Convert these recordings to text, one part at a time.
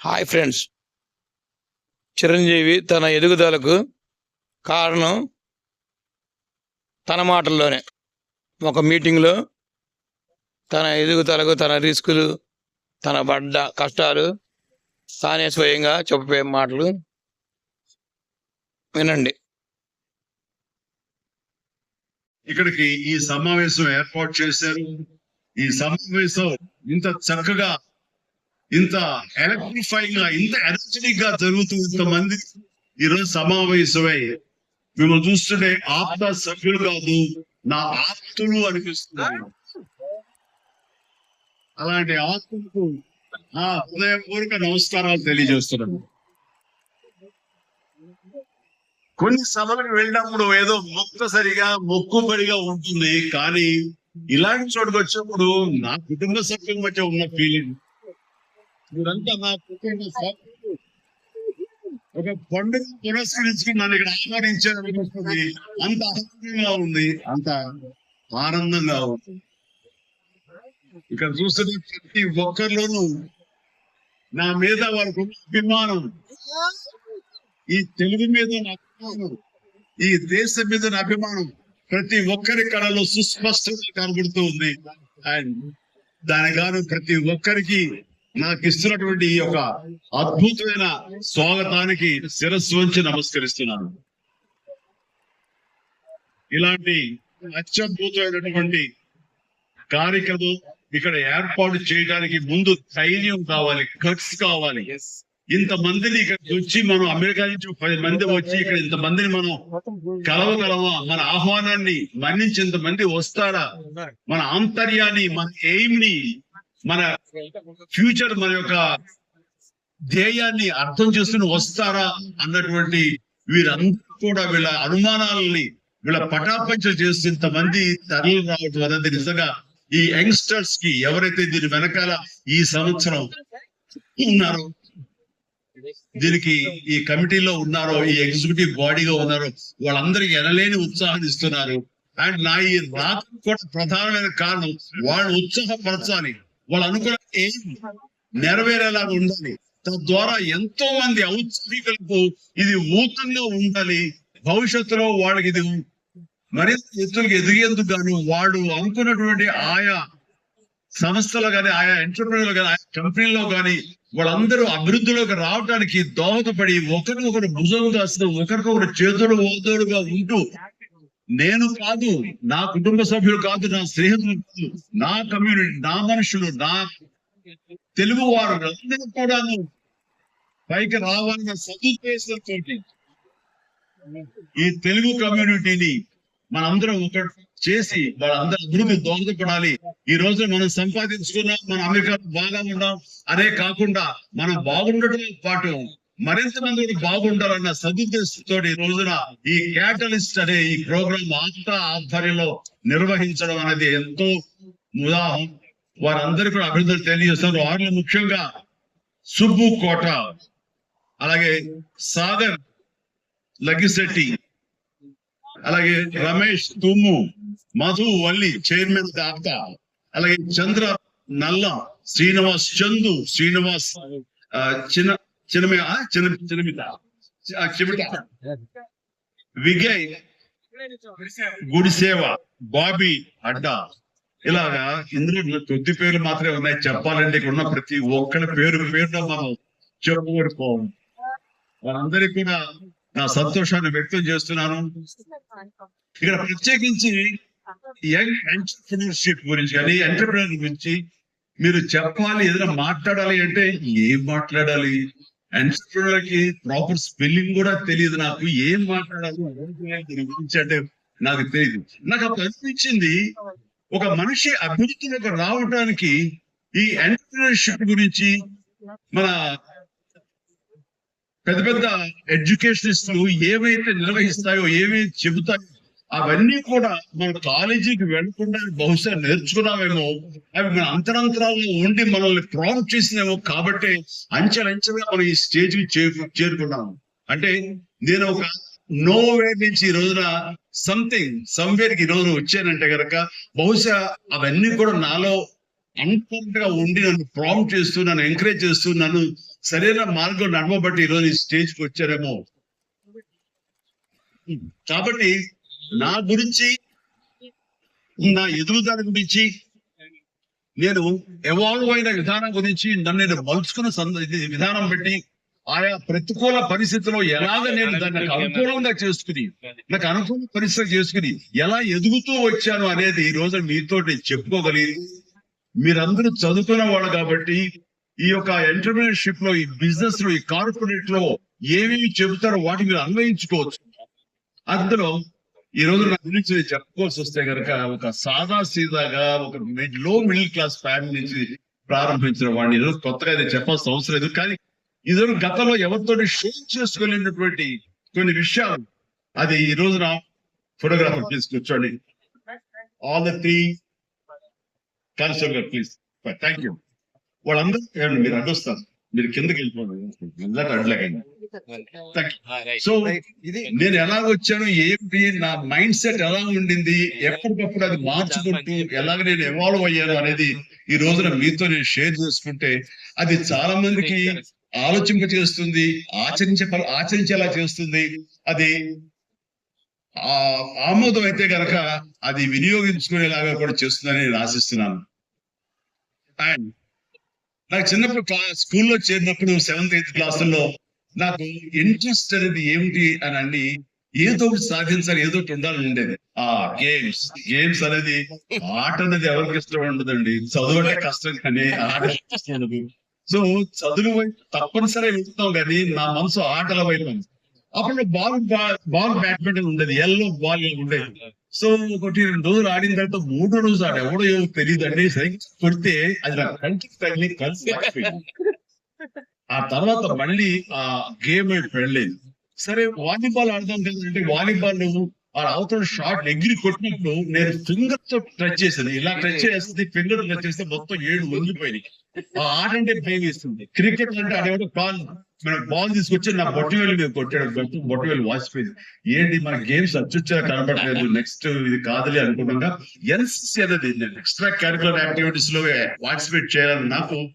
Hi friends Chiranjeevi తన ఎదుగుదలకు కారణం తన మాటల్లోనే. ఒక మీటింగ్లో తన ఎదుగుదలకు తన రిస్కులు తన పడ్డ కష్టాలు తానే స్వయంగా చెప్పే మాటలు వినండి. ఇక్కడికి ఈ సమావేశం ఏర్పాటు చేశారు. ఈ సమావేశం ఇంత చక్కగా ఇంత ఎలక్ట్రిఫైంగ్గా ఇంత ఎనర్జెటిక్గా జరుగుతూ ఇంతమంది ఈరోజు సమావేశమై మిమ్మల్ని చూస్తుంటే ఆప్త సభ్యులు కాదు నా ఆప్తులు అనిపిస్తున్నారు అలాంటి ఆప్తులకు నా హృదయపూర్వక నమస్కారాలు తెలియజేస్తున్నాను. కొన్ని సభలకు వెళ్ళినప్పుడు ఏదో మొక్కసరిగా మొక్కుబడిగా ఉంటుంది కానీ ఇలాంటి చోటుకు వచ్చినప్పుడు నా కుటుంబ సభ్యుల మధ్య ఉన్న ఫీలింగ్ మీరంతా నా కుటుంబ ఒక పండుగ పురస్కరించి నన్ను ఇక్కడ ఆహ్వానించారనిపిస్తుంది అంత ఆనందంగా ఉంది అంత ఆనందంగా ఉంది. ఇక్కడ చూస్తున్న ప్రతి ఒక్కరిలోనూ నా మీద వారికి ఉన్న అభిమానం ఈ తెలుగు మీద నా అభిమానం ఈ దేశం మీద నా అభిమానం ప్రతి ఒక్కరి కళలో సుస్పష్టంగా కనబడుతూ ఉంది. అండ్ దాని గాను ప్రతి ఒక్కరికి నాకు ఇస్తున్నటువంటి ఈ యొక్క అద్భుతమైన స్వాగతానికి శిరస్సు వంచి నమస్కరిస్తున్నాను. ఇలాంటి అత్యద్భుతమైనటువంటి కార్యక్రమం ఇక్కడ ఏర్పాటు చేయడానికి ముందు ధైర్యం కావాలి ఖర్చు కావాలి. ఇంత మందిని ఇక్కడ వచ్చి మనం అమెరికా నుంచి పది మంది వచ్చి ఇక్కడ ఇంత మందిని మనం కలవగలమా? మన ఆహ్వానాన్ని మన్నించి ఇంత మంది వస్తారా మన ఆంతర్యాన్ని మన ఎయిమ్ని మన ఫ్యూచర్ మన యొక్క ధ్యేయాన్ని అర్థం చేసుకుని వస్తారా అన్నటువంటి వీరందరూ కూడా వీళ్ళ అనుమానాలని వీళ్ళ పటాపంచలు చేస్తూ ఇంతమంది తరలి రావటం అనేది నిజంగా ఈ యంగ్స్టర్స్కి ఎవరైతే దీని వెనకాల ఈ సంవత్సరం ఉన్నారో దీనికి ఈ కమిటీలో ఉన్నారో ఈ ఎగ్జిక్యూటివ్ బాడీగా ఉన్నారో వాళ్ళందరికీ ఎనలేని ఉత్సాహం ఇస్తున్నారు. అండ్ నా ఈ రాక కూడా ప్రధానమైన కారణం వాళ్ళు ఉత్సాహపరచాలి. వాళ్ళు అనుకున్న నెరవేరేలాగా ఉండాలి. తద్వారా ఎంతో మంది ఔత్సాహికులకు ఇది ఊతంగా ఉండాలి. భవిష్యత్తులో వాళ్ళకి ఇది మరింత ఎత్తులకు ఎదిగేందుకు గాను వాడు అనుకున్నటువంటి ఆయా సంస్థలు కానీ ఆయా ఎంటర్ప్రీనర్లు కానీ ఆయా కంపెనీలో కానీ వాళ్ళందరూ అభివృద్ధిలోకి రావడానికి దోహదపడి ఒకరినొకరు భుజం కాస్తూ ఒకరికొకరు చేతులు ఓదోడుగా ఉంటూ నేను కాదు నా కుటుంబ సభ్యులు కాదు నా స్నేహితులు కాదు నా కమ్యూనిటీ నా మనుషులు నా తెలుగు వారు అందరూ కూడాను పైకి రావాలన్న సదుద్దేశంతో ఈ తెలుగు కమ్యూనిటీని మనందరం ఒక చేసి వాళ్ళందరూ అభివృద్ధి దోహదపడాలి. ఈ రోజు మనం సంపాదించుకున్నాం మన అమెరికా బాగా ఉన్నాం. అదే కాకుండా మనం బాగుండటం పాటు మరింత మంది బాగుండాలన్న సదుద్దేశంతో ఈ రోజున ఈ క్యాటలిస్ట్ అనే ఈ ప్రోగ్రామ్ ఆత్మ ఆధ్వర్యంలో నిర్వహించడం అనేది ఎంతో ఉదాహరణ వారందరూ కూడా అభివృద్ధులు తెలియజేస్తారు వారిలో ముఖ్యంగా సుబ్బు కోట అలాగే సాగర్ లగిశెట్టి అలాగే రమేష్ తుమ్ము మధు వల్లి చైర్మన్ దాత అలాగే చంద్ర నల్ల శ్రీనివాస్ చందు శ్రీనివాస్ చిన్న చిన్నమి ఆ, చిన్న చిన్నమిత ఆ, చిమిట విజయ్ గుడిసేవ బాబీ అడ్డా ఇలాగా ఇందులో కొద్ది పేర్లు మాత్రమే ఉన్నాయి. చెప్పాలంటే ఇక్కడ ఉన్న ప్రతి ఒక్కరి పేరు పేరున మనం చెప్పుకోకపోం వారందరికీ కూడా నా సంతోషాన్ని వ్యక్తం చేస్తున్నాను. ఇక్కడ ప్రత్యేకించి యంగ్ ఎంటర్ప్రినర్షిప్ గురించి కానీ ఎంటర్ప్రినర్ గురించి మీరు చెప్పాలి ఏదైనా మాట్లాడాలి అంటే ఏం మాట్లాడాలి? ఎంటర్ప్రినర్కి ప్రాపర్ స్పెల్లింగ్ కూడా తెలియదు నాకు. ఏం మాట్లాడాలి దీని గురించి అంటే నాకు తెలియదు నాకు అప్పుడు అనిపించింది ఒక మనిషి అభివృద్ధిలోకి రావడానికి ఈ ఎంటర్ప్రినర్షిప్ గురించి మన పెద్ద పెద్ద ఎడ్యుకేషనిస్టులు ఏవైతే నిర్వహిస్తాయో ఏవైతే చెబుతాయో అవన్నీ కూడా మన కాలేజీకి వెళ్ళకుండా బహుశా నేర్చుకున్నామేమో అవి మన అంతరంతరాల్లో ఉండి మనల్ని ప్రాంప్ట్ చేసినేమో కాబట్టి అంచెలంచెలుగా మనం ఈ స్టేజ్కి చేరుకున్నాము. అంటే నేను ఒక నో వే నుంచి ఈ రోజున సంథింగ్ సమ్వేర్కి ఈ రోజు వచ్చానంటే గనక బహుశా అవన్నీ కూడా నాలో అన్ఫర్ట్గా ఉండి నన్ను ప్రాంప్ట్ చేస్తూ నన్ను ఎంకరేజ్ చేస్తూ నన్ను సరైన మార్గం నడవబట్టి ఈరోజు ఈ స్టేజ్కి వచ్చారేమో. కాబట్టి నా గురించి నా ఎదుగుదల గురించి నేను ఎవాల్వ్ అయిన విధానం గురించి నన్ను నేను మలుచుకున్న ఇది విధానం బట్టి ఆయా ప్రతికూల పరిస్థితిలో ఎలాగ నేను దాన్ని నాకు అనుకూలంగా చేసుకుని నాకు అనుకూల పరిస్థితి చేసుకుని ఎలా ఎదుగుతూ వచ్చాను అనేది ఈ రోజు మీతో నేను చెప్పుకోగలిగింది. మీరందరూ చదువుకున్న వాళ్ళు కాబట్టి ఈ యొక్క ఎంటర్ప్రినర్షిప్లో ఈ బిజినెస్లో ఈ కార్పొరేట్లో ఏమేమి చెబుతారో వాటి మీరు అన్వయించుకోవచ్చు. అందులో ఈ రోజు నా గురించి చెప్పుకోవాల్సి వస్తే కనుక ఒక సాదా సీదాగా ఒక లో మిడిల్ క్లాస్ ఫ్యామిలీ నుంచి ప్రారంభించిన వాడిని ఈరోజు కొత్తగా ఇది చెప్పాల్సిన అవసరం లేదు. కానీ ఇద్దరు గతంలో ఎవరితో షేర్ చేసుకోలేనటువంటి కొన్ని విషయాలు అది ఈ రోజున ఫోటోగ్రాఫర్ ప్లీజ్ కూర్చోండి all the three constable please thank you వాళ్ళందరూ మీరు అడ్డొస్తారు. మీరు కిందకి వెళ్ళిపోండి. అందరూ అడ్డలేకండి. సో ఇది నేను ఎలా వచ్చాను ఏంటి నా మైండ్ సెట్ ఎలా ఉండింది ఎప్పటికప్పుడు అది మార్చుకుంటూ ఎలాగ నేను ఎవాల్వ్ అయ్యాను అనేది ఈ రోజున మీతో నేను షేర్ చేసుకుంటే అది చాలా మందికి ఆలోచింప చేస్తుంది ఆచరించే ప- ఆచరించేలా చేస్తుంది. అది ఆ ఆమోదం అయితే గనక అది వినియోగించుకునేలాగా కూడా చేస్తుందని నేను ఆశిస్తున్నాను. అండ్ నాకు చిన్నప్పుడు క్లా- స్కూల్లో చేరినప్పుడు సెవెంత్ ఎయిత్ క్లాసుల్లో నాకు ఇంట్రెస్ట్ అనేది ఏమిటి అని అండి ఏదో ఒకటి సాధించాలి ఏదో ఒకటి ఉండాలని ఉండేది ఆ గేమ్స్ గేమ్స్ అనేది ఆట అనేది ఎవరికి ఇష్టం ఉండదండి. చదువు అంటే కష్టం కానీ ఆట సో చదువు వైపు తప్పనిసరి వెళ్తాం కానీ నా మనసు ఆటల వైపు అప్పుడు బాల్ బాల్ బ్యాడ్మింటన్ ఉండేది. ఎల్లో బాల్ ఉండేది. సో ఒకటి రెండు రోజులు ఆడిన తర్వాత మూడో రోజు ఆడ. ఎవడో తెలియదు. అండి సరిగ్గా కొడితే అది నా కంటికి తగిలి కలిసి ఆ తర్వాత మళ్ళీ ఆ గేమ్ వెళ్ళలేదు సరే వాలీబాల్ ఆడదాం కదంటే వాలీబాల్ ఆ అవతల షాట్ ఎగిరి కొట్టినప్పుడు నేను ఫింగర్తో టచ్ చేశాను ఇలా టచ్ చేస్తే ఫింగర్ టచ్ చేస్తే మొత్తం ఏడు వంగిపోయినాయి. ఆ ఆట అంటే భయం వేస్తుంది. క్రికెట్ అంటే ఆడేవాడు బాల్ మన బాల్ తీసుకొచ్చి నా బొట్టవేలు మీద కొట్టాడు. బొట్టు- బొట్టవేలు వాసిపోయింది. ఏంటి మన గేమ్స్ అచ్చుచ్చా కనబడలేదు. నెక్స్ట్ ఇది కాదులే అనుకుంటుండగా ఎన్సిసి అనేది ఎక్స్ట్రా క్యారికులర్ యాక్టివిటీస్లో పార్టిసిపేట్ చేయాలని నాకు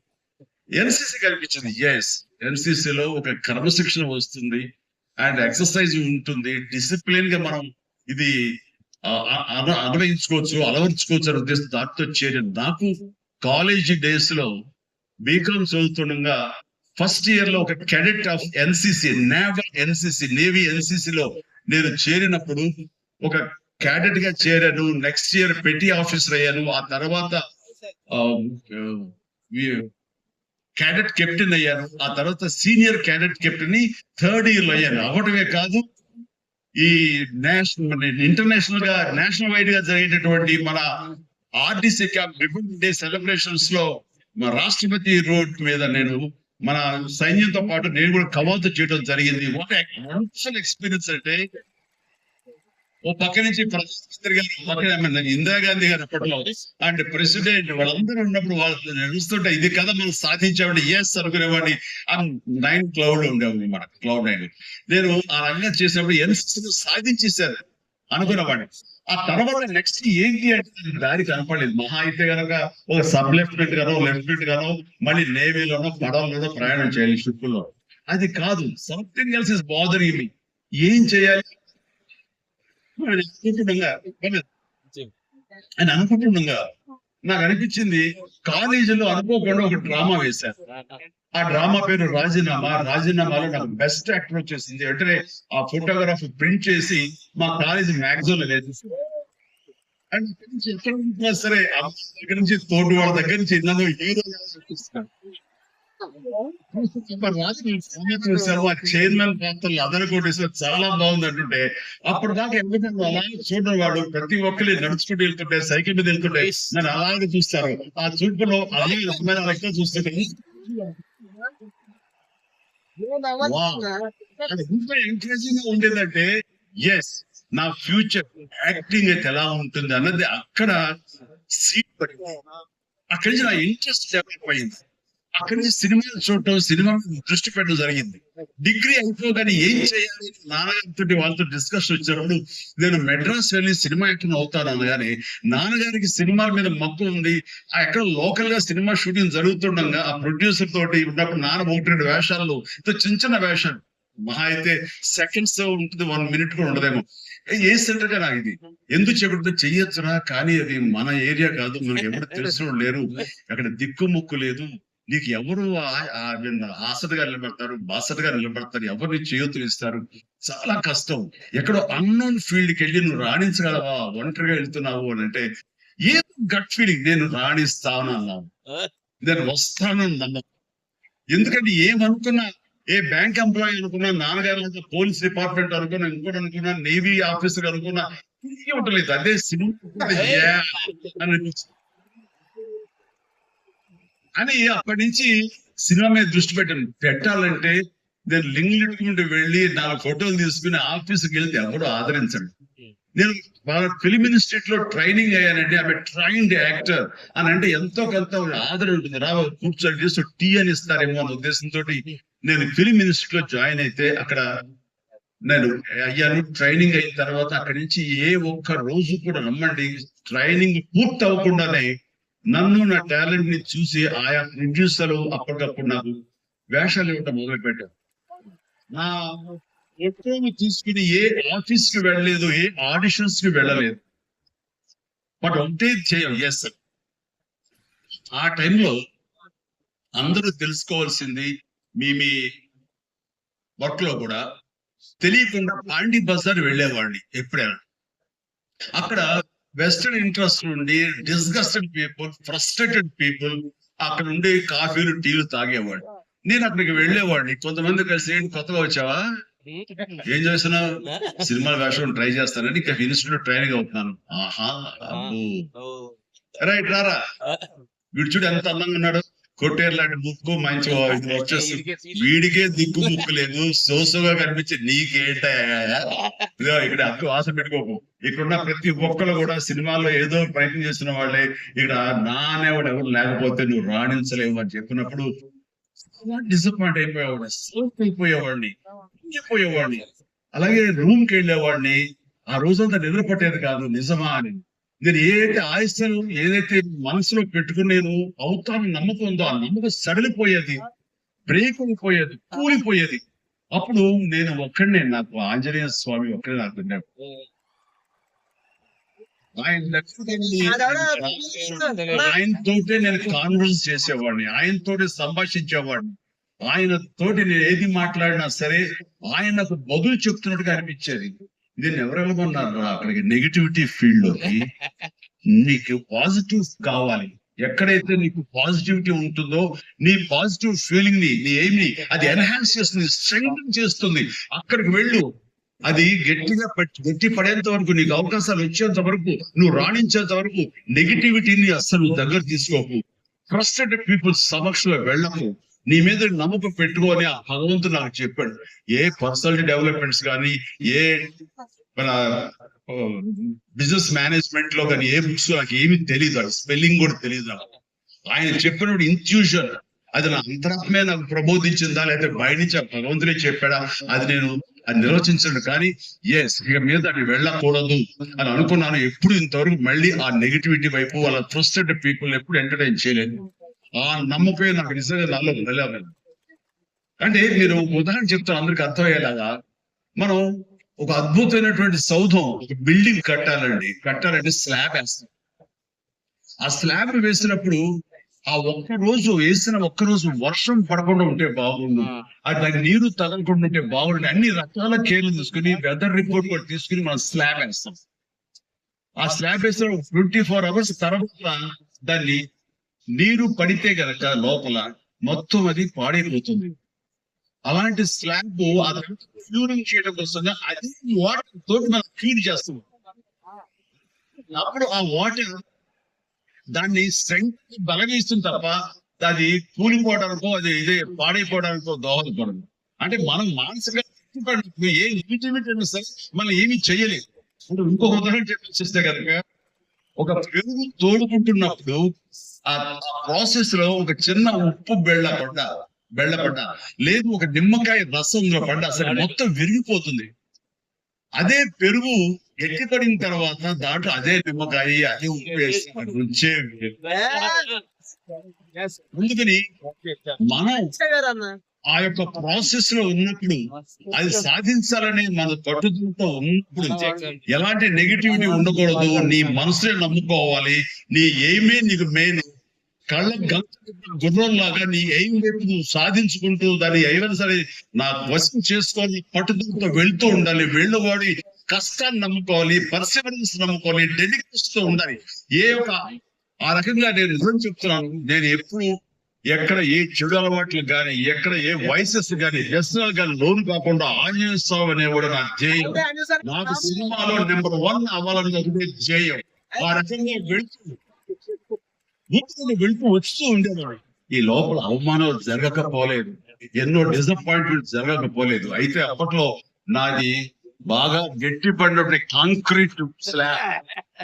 ఎన్సిసి కనిపించింది ఎస్ ఎన్సిసి లో ఒక క్రమశిక్షణ వస్తుంది అండ్ ఎక్సర్సైజ్ ఉంటుంది. డిసిప్లిన్గా మనం ఇది అన్వయించుకోవచ్చు అలవర్చుకోవచ్చు అనే ఉద్దేశం దాంతో చేరాను నాకు కాలేజీ డేస్లో బీకామ్ చదువుతుండగా ఫస్ట్ ఇయర్లో ఒక cadet of NCC naval NCC navy NCC లో నేను చేరినప్పుడు ఒక క్యాడెట్గా చేరాను. నెక్స్ట్ ఇయర్ పెట్టి ఆఫీసర్ అయ్యాను. ఆ తర్వాత క్యాడెట్ కెప్టెన్ అయ్యాను. ఆ తర్వాత సీనియర్ క్యాడెట్ కెప్టెన్ని థర్డ్ ఇయర్లో అయ్యాను. అవటమే కాదు ఈ నేషనల్ ఇంటర్నేషనల్గా నేషనల్ వైడ్గా జరిగేటటువంటి మన ఆర్టీసీ క్యాంప్ రిపబ్లిక్ డే సెలబ్రేషన్స్లో మన రాష్ట్రపతి రోడ్ మీద నేను మన సైన్యంతో పాటు నేను కూడా కవాతు చేయడం జరిగింది. ఒక వండర్ఫుల్ ఎక్స్పీరియన్స్ అంటే ఓ పక్క నుంచి ప్రధానమంత్రి గారు ఇందిరాగాంధీ గారు అప్పట్లో అండ్ ప్రెసిడెంట్ వాళ్ళందరూ ఉన్నప్పుడు వాళ్ళు నడుస్తుంటే ఇది కదా మనం సాధించామండి ఎస్ అనుకునేవాడిని. ఆ నైన్ క్లౌడ్ ఉండేవాడిని మన క్లౌడ్ నైన్ నేను ఆ రంగం చేసినప్పుడు ఎన్సీసీ సాధించేశారు అనుకునేవాడిని. ఆ తర్వాత నెక్స్ట్ ఏంటి అంటే దారి కనపడలేదు. మహా అయితే కనుక ఒక సబ్ లెఫ్టినెంట్ గానో లెఫ్టినెంట్ గానో మళ్ళీ నేవీలోనో పడవలోనో ప్రయాణం చేయాలి షిప్లో అది కాదు. Something else is bothering me ఏం చేయాలి? అనుకుంటుండగా అని అనుకుంటుండగా నాకు అనిపించింది కాలేజీలో అనుకోకుండా ఒక డ్రామా వేశారు. ఆ డ్రామా పేరు రాజీనామా. రాజీనామాలో నాకు బెస్ట్ యాక్టర్ వచ్చేసింది. వెంటనే ఆ ఫోటోగ్రాఫ్ ప్రింట్ చేసి మా కాలేజీ మ్యాగజైన్లో వేసేసి అండ్ ఎక్కడ ఉంటున్నా సరే దగ్గర నుంచి తోటి వాళ్ళ దగ్గర నుంచి హీరో చైర్మన్ పాత్రలు అదన కొట్టేసి చాలా బాగుంది అంటుంటే అప్పుడు దాకా ఎందుకంటే అలాగే చూడడం వాడు ప్రతి ఒక్కరి నడుచుకుంటూ వెళ్తుంటే సైకిల్ మీద వెళ్తుంటే నన్ను అలాగే చూస్తారు. ఆ చూపులో అలాగే రకమైన లెక్క చూస్తుంటే ఎంత ఎంకరేజింగ్గా ఉండేదంటే ఎస్ నా ఫ్యూచర్ యాక్టింగ్ అయితే ఎలా ఉంటుంది అన్నది అక్కడ సీట్ పడింది. అక్కడి నుంచి నా ఇంట్రెస్ట్ డెవలప్ అయింది. అక్కడి నుంచి సినిమాలు చూడటం సినిమా మీద దృష్టి పెట్టడం జరిగింది. డిగ్రీ అయిపోగానే ఏం చేయాలి? నాన్నగారితో వాళ్ళతో డిస్కషన్ వచ్చినప్పుడు నేను మెడ్రాస్ వెళ్ళి సినిమా యాక్టర్ అవుతాను అనగానే నాన్నగారికి సినిమా మీద మక్కువ ఉంది. ఆ ఎక్కడ లోకల్గా సినిమా షూటింగ్ జరుగుతుండగా ఆ ప్రొడ్యూసర్ తోటి ఉన్నప్పుడు నాన్న ఒకటి రెండు వేషాలు చిన్న చిన్న వేషాలు. మహా అయితే సెకండ్స్ ఉంటుంది వన్ మినిట్ కూడా ఉండదేమో. ఏ- సెంటర్గా నాకు ఇది? ఎందుకు చెప్పడంతో చెయ్యొచ్చురా? కానీ అది మన ఏరియా కాదు. మనకి ఎవరు తెలిసిన లేరు. అక్కడ దిక్కుముక్కు లేదు. నీకు ఎవరు ఆసటగా నిలబడతారు బాసటగా నిలబడతారు ఎవరిని చేయూతులు ఇస్తారు చాలా కష్టం. ఎక్కడో అన్నోన్ ఫీల్డ్కి వెళ్ళి నువ్వు రాణించగలవా? ఒంటరిగా వెళ్తున్నావు అని అంటే ఏదో గట్ ఫీలింగ్ నేను రాణిస్తాను అన్నాను. నేను వస్తాను నమ్మకం ఎందుకంటే ఏమనుకున్నా ఏ బ్యాంక్ ఎంప్లాయీ అనుకున్నా నాన్నగారు పోలీస్ డిపార్ట్మెంట్ అనుకున్నా ఇంకోటి అనుకున్నా నేవీ ఆఫీసర్ అనుకున్నా ఉండలేదు. అదే సినిమా. అని. అని అప్పటి నుంచి సినిమా మీద దృష్టి పెట్టాను పెట్టాలంటే నేను లింగ్ లిట్టుకుంటూ వెళ్ళి నాలుగు ఫోటోలు తీసుకుని ఆఫీస్కి వెళ్తే ఎవరు ఆదరించండి నేను ఫిలిం ఇన్స్టిట్యూట్లో ట్రైనింగ్ అయ్యానంటే ఆమె ట్రైన్డ్ యాక్టర్ అని అంటే ఎంతో కొంత ఆదరణ ఉంటుంది. రా కూర్చొని టీ అని ఇస్తారేమో అన్న ఉద్దేశంతో నేను ఫిలిం ఇన్స్టిట్యూట్లో జాయిన్ అయితే అక్కడ నేను అయ్యాను. ట్రైనింగ్ అయిన తర్వాత అక్కడి నుంచి ఏ ఒక్క రోజు కూడా నమ్మండి ట్రైనింగ్ పూర్తి అవ్వకుండానే నన్ను నా టాలెంట్ని చూసి ఆయా ప్రొడ్యూసర్లు అప్పటికప్పుడు నాకు వేషాలు ఇవ్వటం మొదలు పెట్టారు నా ఫోటోని తీసుకుని ఏ ఆఫీస్కి వెళ్ళలేదు ఏ ఆడిషన్స్కి వెళ్ళలేదు. బట్ ఒకటే చేయం ఎస్ ఆ టైంలో అందరూ తెలుసుకోవాల్సింది మీ మీ వర్క్లో కూడా తెలియకుండా పాండి బజార్ వెళ్ళేవాడిని ఎప్పుడైనా. అక్కడ వెస్టర్న్ ఇంట్రెస్ట్ నుండి డిస్గస్టెడ్ పీపుల్ ఫ్రస్ట్రేటెడ్ పీపుల్ అక్కడ ఉండే కాఫీలు టీలు తాగేవాడు నేను అక్కడికి వెళ్ళేవాడిని. కొంతమంది కలిసి "ఏంటి కొత్తగా వచ్చావా? ఏం చేస్తున్నావు? సినిమా వేషం ట్రై చేస్తానని ఇక ఇన్స్టిట్యూట్ ట్రైనింగ్ అవుతున్నాను. ఆహా రైట్ రారా. వీడు చూడు ఎంత అందంగా ఉన్నాడు. కొట్టేరు లాంటి ముక్కు మంచి వచ్చేస్తుంది వీడికే దిక్కు ముక్కు లేదు సోసోగా కనిపించి నీకేంట ఇక్కడ అక్కు ఆశ పెట్టుకోకు. ఇక్కడున్న ప్రతి ఒక్కరు కూడా సినిమాలో ఏదో ప్రయత్నం చేస్తున్న వాళ్ళే. ఇక్కడ నా అనేవాడు ఎవరు లేకపోతే నువ్వు రాణించలేవు అని చెప్పినప్పుడు డిసప్పాయింట్ అయిపోయేవాడు సోప్ అయిపోయేవాడిని పోయేవాడిని అలాగే రూమ్కి వెళ్ళేవాడిని. ఆ రోజంతా నిద్ర పట్టేది కాదు నిజమా అని. నేను ఏదైతే ఆయుష్ను ఏదైతే మనసులో పెట్టుకుని నేను అవుతాను నమ్మకం ఉందో ఆ నమ్మకం సడలిపోయేది బ్రేక్ అయిపోయేది కూలిపోయేది. అప్పుడు నేను ఒక్కడినే నాకు ఆంజనేయ స్వామి ఒక్కడే నాకు ఉన్నాడు. ఆయన ఆయన తోటే నేను కాన్ఫరెన్స్ చేసేవాడిని ఆయన తోటి సంభాషించేవాడిని. ఆయన తోటి నేను ఏది మాట్లాడినా సరే ఆయన నాకు బదులు చెప్తున్నట్టుగా అనిపించేది. దీన్ని వెళ్ళమన్నారు అక్కడికి నెగిటివిటీ ఫీల్డ్లోకి. నీకు పాజిటివ్ కావాలి. ఎక్కడైతే నీకు పాజిటివిటీ ఉంటుందో నీ పాజిటివ్ ఫీలింగ్ని నీ ఏమి అది ఎన్హాన్స్ చేస్తుంది స్ట్రెంగ్ చేస్తుంది. అక్కడికి వెళ్ళు. అది గట్టిగా గట్టి పడేంత వరకు నీకు అవకాశాలు వచ్చేంత వరకు నువ్వు రాణించేంత వరకు నెగిటివిటీని అస్సలు దగ్గర తీసుకోకు. ట్రస్టెడ్ పీపుల్ సమక్షంలో వెళ్ళకు. నీ మీద నమ్మకం పెట్టుకోని ఆ భగవంతుడు నాకు చెప్పాడు. ఏ పర్సనాలిటీ డెవలప్మెంట్స్ కానీ ఏ మన బిజినెస్ మేనేజ్మెంట్లో కానీ ఏ బుక్స్ నాకు ఏమి తెలియదు స్పెల్లింగ్ కూడా తెలియదు ఆయన చెప్పినప్పుడు ఇన్స్టిట్యూషన్ అది నా అంతరాత్మే నాకు ప్రబోధించిందా లేకపోతే బయట నుంచి భగవంతుడే చెప్పాడా అది నేను అది నిర్వచించండి కానీ ఎస్ ఇక మీద అది వెళ్ళకూడదు అని అనుకున్నాను. ఎప్పుడు ఇంతవరకు మళ్ళీ ఆ నెగిటివిటీ వైపు వాళ్ళ ఫ్రస్ట్రేటెడ్ పీపుల్ ఎప్పుడు ఎంటర్టైన్ చేయలేదు. ఆ నమ్మకమే నాకు నిజంగా నాలో వెళ్ళాలి అంటే మీరు ఉదాహరణ చెప్తాను అందరికి అర్థమయ్యేలాగా. మనం ఒక అద్భుతమైనటువంటి సౌధం ఒక బిల్డింగ్ కట్టాలండి. కట్టాలంటే స్లాబ్ వేస్తాం. ఆ స్లాబ్ వేసినప్పుడు ఆ ఒక్క రోజు వేసిన ఒక్క రోజు వర్షం పడకుండా ఉంటే బాగుండు. అది దానికి నీరు తగలకుండా ఉంటే బాగుండు. అన్ని రకాల కేర్లు తీసుకుని వెదర్ రిపోర్ట్ కూడా తీసుకుని మనం స్లాబ్ వేస్తాం. ఆ స్లాబ్ వేసిన ట్వంటీ ఫోర్ అవర్స్ తర్వాత దాన్ని నీరు పడితే గనక లోపల మొత్తం అది పాడైపోతుంది. అలాంటి స్లాబ్ ఫ్యూరింగ్ చేయడం కోసం అది వాటర్ తోటి మనం ఫీడ్ చేస్తాం. అప్పుడు ఆ వాటర్ దాన్ని స్ట్రెంగ్త్ బలగిస్తుంది తప్ప అది కూలిపోవడానికో అది ఇదే పాడైపోవడానికో దోహదపడదు. అంటే మనం మానసికంగా ఏ నెగిటివిటీ అయినా సరే మనం ఏమీ చేయలేదు అంటే ఇంకొక ఉదాహరణ చెప్పేస్తే కనుక ఒక పెరుగు తోడుకుంటున్నప్పుడు ఆ ప్రాసెస్లో ఒక చిన్న ఉప్పు బెళ్ళ పడ్డ బెళ్ళ పడ్డ. లేదు ఒక నిమ్మకాయ రసంలో పడ్డ అసలు మొత్తం విరిగిపోతుంది. అదే పెరుగు ఎక్కిపడిన తర్వాత దాంట్లో అదే నిమ్మకాయ అదే ఉప్పు వేసి అందుకని మనం ఆ యొక్క ప్రాసెస్లో ఉన్నప్పుడు అది సాధించాలనే మన పట్టుదలతో ఉన్నప్పుడు ఎలాంటి నెగిటివిటీ ఉండకూడదు. నీ మనసునే నమ్ముకోవాలి. నీ ఎయిమే నీకు మెయిన్ కళ్ళ గుర్రం లాగా నీ ఎయిమ్ వైపు నువ్వు సాధించుకుంటూ దాన్ని ఏమైనా సరే నా వశం చేసుకోవాలి పట్టుదలతో వెళ్తూ ఉండాలి. వెళ్ళవాడి కష్టాన్ని నమ్ముకోవాలి. పర్సివరెన్స్ నమ్ముకోవాలి. డెడికేషన్తో ఉండాలి. ఏ ఒక ఆ రకంగా నేను నిజం చెప్తున్నాను. నేను ఎప్పుడు ఎక్కడ ఏ చెడు అలవాట్లు గాని ఎక్కడ ఏ వయసెస్ గాని వ్యసనాలు గాని లోన్ కాకుండా ఆంజనేయ స్వామి అనేవాడు నా ధ్యేయం నాకు సినిమాలో నెంబర్ వన్ అవ్వాలని ఒకటే ధ్యేయం ఆ రకంగా వెళ్తూ వెళ్తూ వస్తూ ఉండేవాడు. ఈ లోపల అవమానాలు జరగకపోలేదు. ఎన్నో డిసప్పాయింట్మెంట్ జరగకపోలేదు. అయితే అప్పట్లో నాది బాగా గట్టి పడినటువంటి కాంక్రీట్ స్లాబ్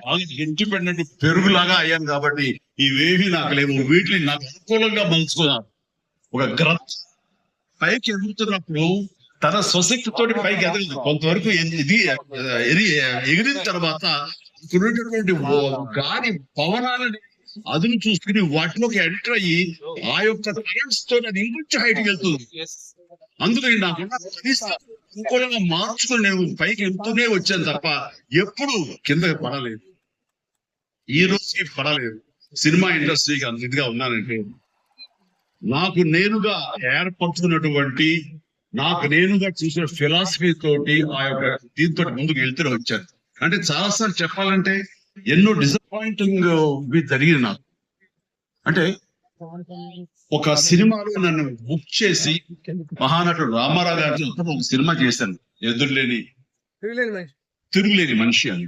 బాగా గట్టి పడినట్టు పెరుగులాగా అయ్యాను కాబట్టి ఇవేవి నాకు లేవు. వీటిని నాకు అనుకూలంగా మలుచుకున్నాను. ఒక గ్రంథ పైకి ఎదుగుతున్నప్పుడు తన స్వశక్తితోటి పైకి ఎదగదు కొంతవరకు ఇది ఎగిరిన తర్వాత ఓ గాలి పవనాలని అదును చూసుకుని వాటిలోకి ఎంటర్ అయ్యి ఆ యొక్క కరెంట్స్తో అది ఇంకొంచెం హైట్కి వెళ్తుంది. అందుకని నాకున్న అనుకూలంగా మార్చుకుని నేను పైకి వెళ్తూనే వచ్చాను తప్ప ఎప్పుడు కిందకి పడలేదు. ఈ రోజుకి పడలేదు. సినిమా ఇండస్ట్రీకి అంత ఇదిగా ఉన్నానంటే నాకు నేనుగా ఏర్పరచుకున్నటువంటి నాకు నేనుగా చూసిన ఫిలాసఫీ తోటి ఆ యొక్క దీంతో ముందుకు వెళ్తూనే వచ్చాను. అంటే చాలా సార్లు చెప్పాలంటే ఎన్నో డిసప్పాయింటింగ్ జరిగింది నాకు. అంటే ఒక సినిమాలో నన్ను బుక్ చేసి మహానటుడు రామారావు గారితో ఒక సినిమా చేశాను. ఎదురులేని తిరుగులేని మనిషి. అని.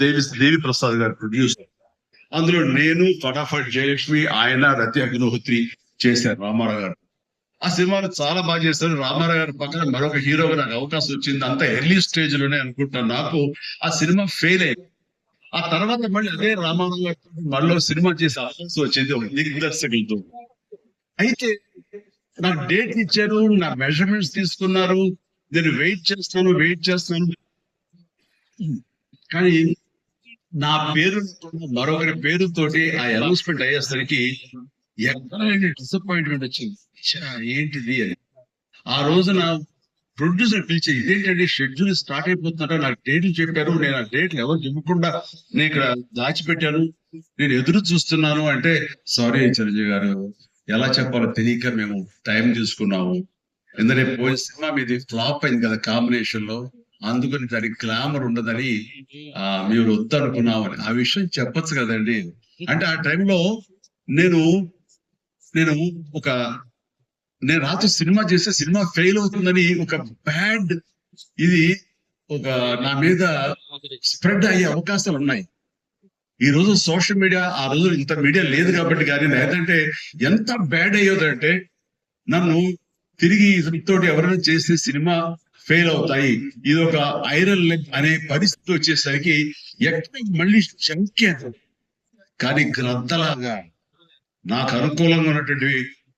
దేవి దేవి ప్రసాద్ గారు ప్రొడ్యూసర్ అందులో నేను ఫటాఫట్ జయలక్ష్మి ఆయన రతి అగ్నిహోత్రి చేశారు రామారావు గారు. ఆ సినిమాలో చాలా బాగా చేశారు. రామారావు గారి పక్కన మరొక హీరోగా నాకు అవకాశం వచ్చింది. అంత ఎర్లీ స్టేజ్లోనే అనుకుంటున్నాను. నాకు ఆ సినిమా ఫెయిల్ అయింది. ఆ తర్వాత మళ్ళీ అదే రామారావు గారితో మళ్ళీ సినిమా చేసే అవకాశం వచ్చింది ఒక దిగ్దర్శకులతో అయితే నాకు డేట్ ఇచ్చారు నా మెజర్మెంట్స్ తీసుకున్నారు నేను వెయిట్ చేస్తాను వెయిట్ చేస్తాను. కానీ నా పేరు మరొకరి పేరుతోటి ఆ అనౌన్స్మెంట్ అయ్యేసరికి ఎక్కడైనా డిసప్పాయింట్మెంట్ వచ్చింది. ఏంటిది అని ఆ రోజున ప్రొడ్యూసర్ పిలిచి ఇదేంటంటే షెడ్యూల్ స్టార్ట్ అయిపోతుందంటే. నాకు డేట్లు చెప్పారు. నేను ఆ డేట్లు ఎవరు చెప్పకుండా నేను ఇక్కడ దాచిపెట్టాను. నేను ఎదురు చూస్తున్నాను అంటే సారీ చిరంజీవి గారు ఎలా చెప్పాలో తెలియక మేము టైం తీసుకున్నాము. ఎందుకంటే పోయిన సినిమా మీది ఫ్లాప్ అయింది కదా కాంబినేషన్లో అందుకని దానికి గ్లామర్ ఉండదని ఆ మీరు వద్దనుకున్నామని. ఆ విషయం చెప్పొచ్చు కదండి. అంటే ఆ టైంలో నేను నేను ఒక నేను రాత్రి సినిమా చేస్తే సినిమా ఫెయిల్ అవుతుందని ఒక బ్యాడ్ ఇది ఒక నా మీద స్ప్రెడ్ అయ్యే అవకాశాలు ఉన్నాయి. ఈ రోజు సోషల్ మీడియా ఆ రోజు ఇంత మీడియా లేదు కాబట్టి కానీ లేదంటే ఎంత బ్యాడ్ అయ్యేదంటే నన్ను తిరిగి తోటి ఎవరైనా చేస్తే సినిమా ఫెయిల్ అవుతాయి. ఇది ఒక ఐరన్ లెగ్ అనే పరిస్థితి వచ్చేసరికి ఎక్కడ మళ్ళీ శంక్యం కానీ గ్రద్దలాగా నాకు అనుకూలంగా ఉన్నటువంటి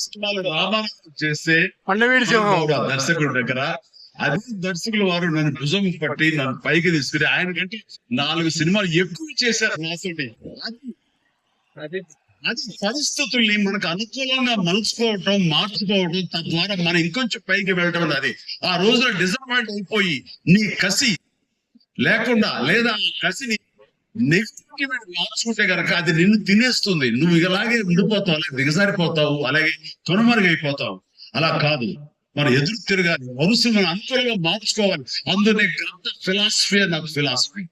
సింహం రామారావు చేస్తే సింహం దర్శకుడి దగ్గర అదే దర్శకులు వారు నన్ను భుజం పట్టి నన్ను పైకి తీసుకుని ఆయన కంటే నాలుగు సినిమాలు ఎక్కువ చేశారు నాతోటి. అది- పరిస్థితుల్ని మనకు అనుకూలంగా మలుచుకోవటం మార్చుకోవటం తద్వారా మనం ఇంకొంచెం పైకి వెళ్ళటం అది ఆ రోజున డిసప్పాయింట్ అయిపోయి నీ కసి లేకుండా లేదా కసిని నెగిటివ్ మార్చుకుంటే గనక అది నిన్ను తినేస్తుంది. నువ్వు ఇలాగే ఉండిపోతావు అలాగే దిగజారిపోతావు అలాగే తొనమరుగైపోతావు అలా కాదు. మనం ఎదురు తిరగాలి. వరుస మనం అనుకూలంగా మార్చుకోవాలి. అందునే ఫిలాసఫీ నాకు ఫిలాసఫీ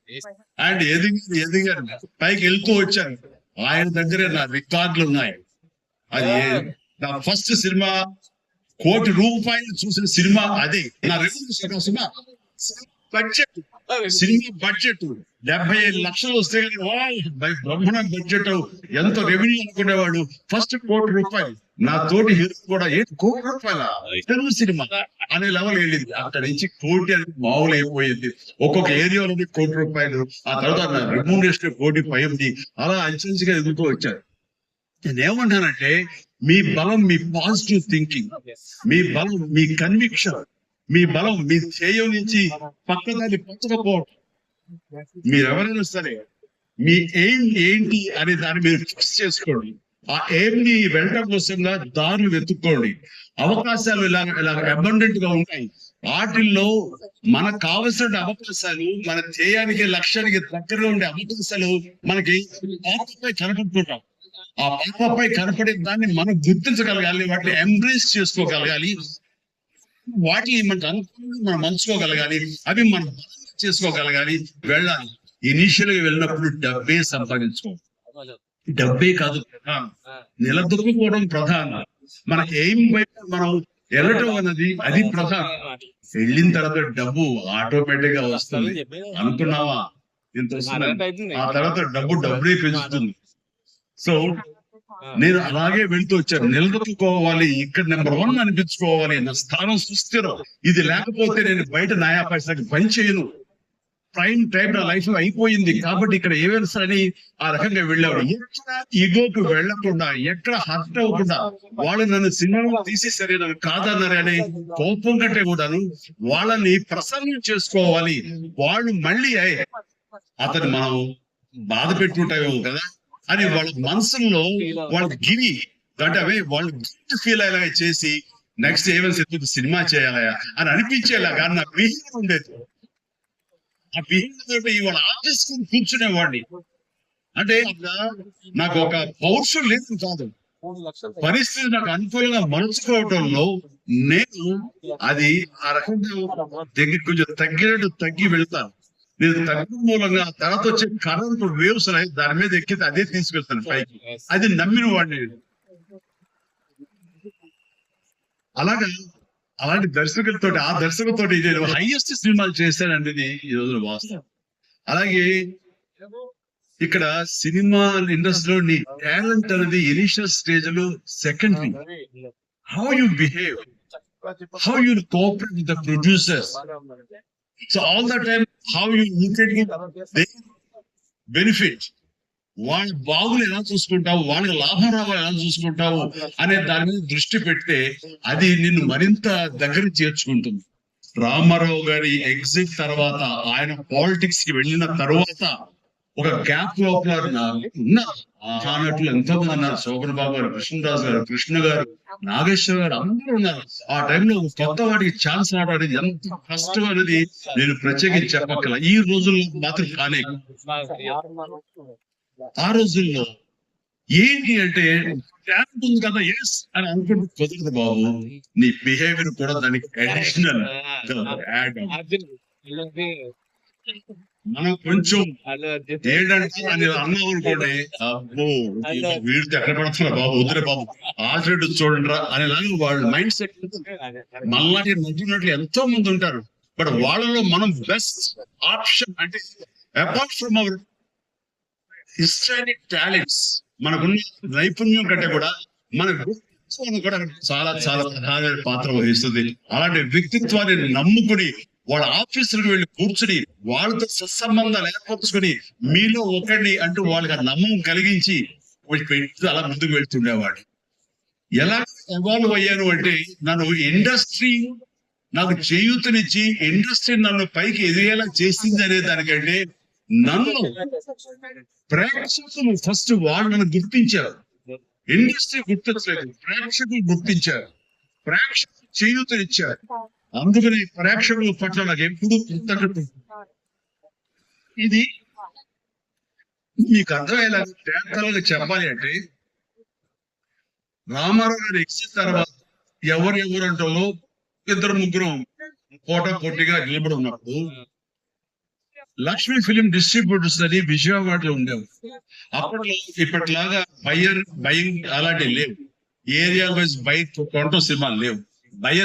అండ్ ఎదిగి ఎదిగారు పైకి వెళ్తూ వచ్చాను. ఆయన దగ్గరే నా రికార్డులు ఉన్నాయి. అది ఏ- నా ఫస్ట్ సినిమా కోటి రూపాయలు చూసిన సినిమా అది. నా revenue cinema budget. Cinema budget. డెబ్బై ఐదు లక్షలు వస్తే కానీ వావ్, బై- బ్రహ్మాండ బడ్జెట్ ఎంత రెవెన్యూ అనుకునేవాడు? ఫస్ట్ కోటి రూపాయలు. నా తోటి హీరో కూడా ఏ కోటి రూపాయల? తెలుగు సినిమా అనే లెవెల్ వెళ్ళింది. అక్కడ నుంచి కోటి అనేది మామూలు అయిపోయింది. ఒక్కొక్క ఏరియాలోని కోటి రూపాయలు. ఆ తర్వాత నా రెమ్యూనరేషన్ కోటి పై ఉంది అలా అంచెంచుగా ఎదుగుతూ వచ్చారు నేనేమంటానంటే మీ బలం మీ పాజిటివ్ థింకింగ్ మీ బలం మీ కన్విక్షన్ మీ బలం మీ ధ్యేయం నుంచి పక్కదాన్ని పచ్చకపోవడం మీరు ఎవరైనా సరే మీ ఎయిమ్ ఏంటి అనే దాన్ని మీరు ఫిక్స్ చేసుకోండి. ఆ ఎయిమ్ని వెళ్ళటం కోసంగా దారులు వెతుక్కోండి. అవకాశాలు ఇలా ఇలా అబండెంట్గా ఉంటాయి. వాటిల్లో మనకు కావలసిన అవకాశాలు మన ధ్యేయానికి లక్ష్యానికి దగ్గరగా ఉండే అవకాశాలు మనకి పాపపై కనపడుతుంటాం ఆ పాపపై కనపడే దాన్ని మనం గుర్తించగలగాలి వాటిని ఎంబ్రేస్ చేసుకోగలగాలి. వాటిని మనకు అనుకూలంగా మనం మంచుకోగలగాలి అవి మనం చేసుకోగలగాలి వెళ్ళాలి. ఇనిషియల్గా వెళ్ళినప్పుడు డబ్బే సంపాదించుకో. డబ్బే కాదు ప్రధానం నిలదొక్కుకోవడం ప్రధానం. మన ఎయిమ్ వైపు మనం వెళ్ళటం అన్నది అది ప్రధానం. వెళ్ళిన తర్వాత డబ్బు ఆటోమేటిక్గా వస్తుంది. అనుకున్నావా? ఇంత. ఆ తర్వాత డబ్బు డబ్బునే పెంచుతుంది. సో నేను అలాగే వెళ్తూ వచ్చాను. నిలదొక్కుకోవాలి ఇక్కడ నెంబర్ వన్ అనిపించుకోవాలి నా స్థానం సుస్థిరం. ఇది లేకపోతే నేను బయట నయా పైసకి పని చేయను. ప్రైమ్ టైం నా లైఫ్లో అయిపోయింది. కాబట్టి ఇక్కడ ఏమైనా సరే ఆ రకంగా వెళ్ళారు. ఎక్కడ ఈగోకు వెళ్ళకుండా ఎక్కడ హర్ట్ అవ్వకుండా వాళ్ళు నన్ను సినిమాలో తీసేసరి నన్ను కాదన్నారు అనే కోపం కంటే కూడాను వాళ్ళని ప్రసన్నం చేసుకోవాలి. వాళ్ళు మళ్ళీ అతను మనం బాధ పెట్టుకుంటామేమో కదా అని వాళ్ళ మనసుల్లో వాళ్ళ గిరి అంటే అవే వాళ్ళు గిఫ్ట్ ఫీల్ అయ్యేలాగా చేసి నెక్స్ట్ ఏమైనా సినిమా చేయాలయా అని అనిపించేలాగా నా బిహేవియర్ ఉండేది. ఆ బిహేవియర్ ఇవాళ ఆర్టిస్ట్ కూర్చునేవాడిని. అంటే నాకు ఒక పౌరుషం లేదు కాదు. పరిస్థితి నాకు అనుకూలంగా మలుచుకోవటంలో నేను అది ఆ రకంగా దగ్గర కొంచెం తగ్గినట్టు తగ్గి వెళ్తాను నేను తగ్గడం మూలంగా తర్వాత వచ్చే కరెంట్ వేవ్స్ అనేవి దాని మీద ఎక్కితే అదే తీసుకెళ్తాను పైకి. అది నమ్మిన వాడిని. అలాగా అలాంటి దర్శకులతో ఆ దర్శకులతో నేను హైయెస్ట్ సినిమాలు చేశాననేది ఈ రోజున వాస్తవం. అలాగే ఇక్కడ సినిమా ఇండస్ట్రీలో నీ టాలెంట్ అనేది ఇనిషియల్ స్టేజ్లో secondary how you behave how you cooperate with the producers so all the time how you benefit వాళ్ళ బాగులు ఎలా చూసుకుంటావు? వాళ్ళకి లాభం రావాలి ఎలా చూసుకుంటావు? అనే దాని మీద దృష్టి పెడితే అది నిన్ను మరింత దగ్గర చేర్చుకుంటుంది. రామారావు గారి ఎగ్జిట్ తర్వాత ఆయన పాలిటిక్స్కి వెళ్ళిన తర్వాత ఒక గ్యాప్ లోపల ఉన్నారు మహానటులు ఎంతో మంది ఉన్నారు శోభన్ బాబు గారు కృష్ణరాజు గారు కృష్ణ గారు నాగేశ్వర గారు అందరూ ఉన్నారు. ఆ టైంలో కొత్త వాడికి ఛాన్స్ రావడం ఎంత కష్టం అనేది నేను ప్రత్యేకించి చెప్పక్కల ఈ రోజుల్లో మాత్రం కానీ. ఆ రోజుల్లో ఏంటి అంటే టాలెంట్ ఉంది కదా ఎస్ అని అనుకుంటే కుదరదు బాబు. నీ బిహేవియర్ కూడా దానికి అడిషనల్ యాడ్ మనం కొంచెం ఏంటంటే అని అన్నాం అనుకోండి అబ్బో ఎక్కడ పడుతున్నా బాబు? వద్దురే బాబు. ఆచరణ చూడండి రా అనేలాగా వాళ్ళ మైండ్ సెట్ మళ్ళీ మధ్యనట్లు ఎంతో మంది ఉంటారు. బట్ వాళ్ళలో మనం బెస్ట్ ఆప్షన్ అంటే apart from our historic talents మనకున్న నైపుణ్యం కంటే కూడా మన వ్యక్తిత్వాన్ని కూడా చాలా చాలా ప్రధానమైన పాత్ర వహిస్తుంది. అలాంటి వ్యక్తిత్వాన్ని నమ్ముకుని వాళ్ళ ఆఫీసులకు వెళ్ళి కూర్చుని వాళ్ళతో సత్సంబంధాలు ఏర్పరచుకుని మీలో ఒకరిని అంటూ వాళ్ళకి నమ్మకం కలిగించి అలా ముందుకు వెళ్తుండేవాడు. ఎలా ఎవాల్వ్ అయ్యాను అంటే నన్ను ఇండస్ట్రీ నాకు చేయూతనిచ్చి ఇండస్ట్రీ నన్ను పైకి ఎదిగేలా చేసింది అనే దానికంటే నన్ను ప్రేక్షకులు ఫస్ట్ వాళ్ళు నన్ను గుర్తించారు. ఇండస్ట్రీ గుర్తించలేదు ప్రేక్షకులు గుర్తించారు. ప్రేక్షకులు చేయూతనిచ్చారు అందుకని ప్రేక్షకుల పట్ల నాకు ఎప్పుడు కృతజ్ఞత. ఇది మీకు అర్థమయ్యేలా తేటలుగా చెప్పాలి అంటే రామారావు గారు ఎక్కిన తర్వాత ఎవరు ఎవరు అంటారో ఇద్దరు ముగ్గురు పోటా పోటీగా నిలబడి ఉన్నప్పుడు లక్ష్మీ ఫిలిం డిస్ట్రిబ్యూటర్స్ అని విజయవాడలో ఉండేవి. అప్పట్లో ఇప్పటిలాగా బయ్యర్ బయింగ్ అలాంటివి లేవు. ఏరియా వైజ్ బై కొనటం సినిమాలు లేవు. బయ్యర్